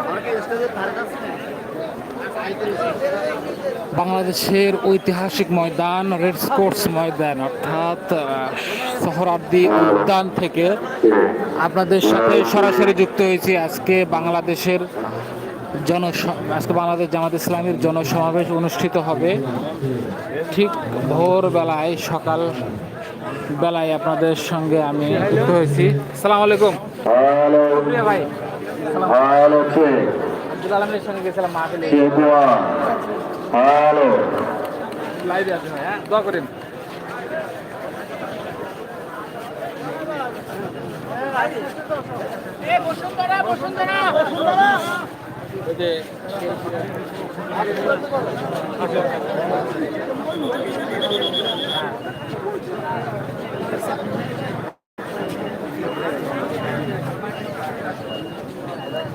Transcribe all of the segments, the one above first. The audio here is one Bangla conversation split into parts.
আমাকে স্টেজে ধারে কাছে বাংলাদেশের ঐতিহাসিক ময়দান রেড স্পোর্টস ময়দান অর্থাৎ সোহরাওয়ার্দী উদ্যান থেকে আপনাদের সাথে সরাসরি যুক্ত হয়েছি আজকে বাংলাদেশের জন আজকে বাংলাদেশ জামাত ইসলামের জনসমাবেশ অনুষ্ঠিত হবে। ঠিক ভোরবেলায় সকাল বেলায় আপনাদের সঙ্গে আমি যুক্ত হয়েছি। সালাম আলাইকুম। ভাই আব্দুল আলমের সঙ্গে গেছিলাম মাহফিলে। হ্যালো লাইভে আছে ভাই হ্যাঁ? দোয়া করেন। ওই যে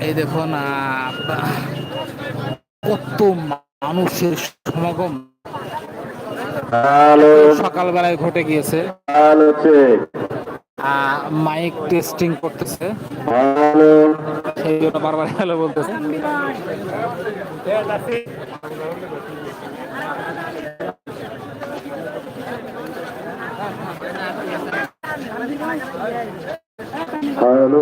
এই দেখুন কত মানুষের সমাগম। সকালবেলায় ঘটে গিয়েছে। মাইক টেস্টিং করতেছে। সেই জন্য বারবার হ্যালো বলতেছে। Hello.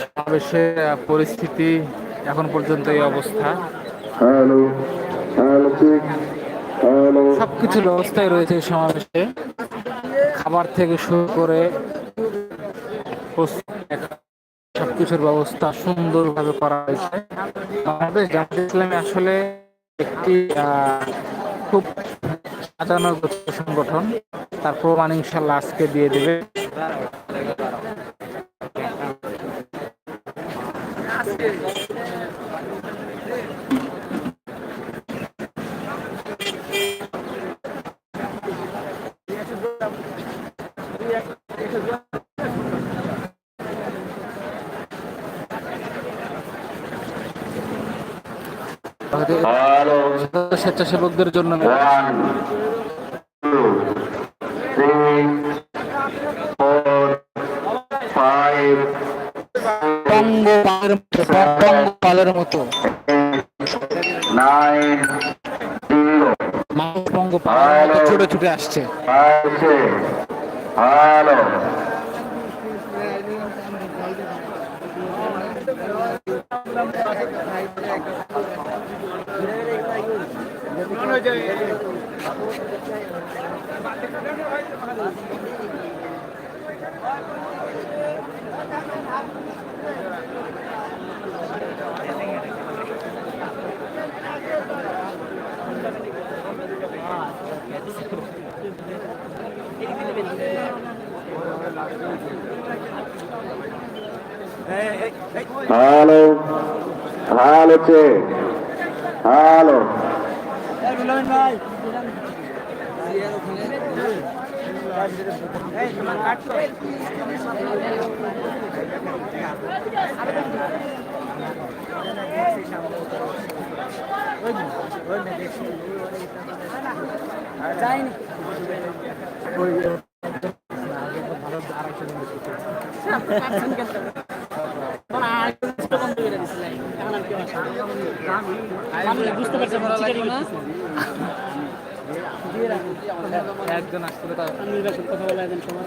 সমাবেশের পরিস্থিতি এখন পর্যন্ত এই অবস্থা। সবকিছু ব্যবস্থায় রয়েছে সমাবেশে। খাবার থেকে শুরু করে সবকিছুর ব্যবস্থা সুন্দরভাবে করা হয়েছে। বাংলাদেশ জামাত ইসলামী আসলে একটি আহ, খুব সাজানো সংগঠন। তার প্রমাণ ইনশাল্লাহ আজকে দিয়ে দেবে। স্বেচ্ছাসেবকদের জন্য মানুষ পঙ্গপালের মতো ছুটে ছুটে আসছে five, six. Hello. Hello. Hello, check. বুঝতে পারছি একজন আসলে কথা বলা একজন সময়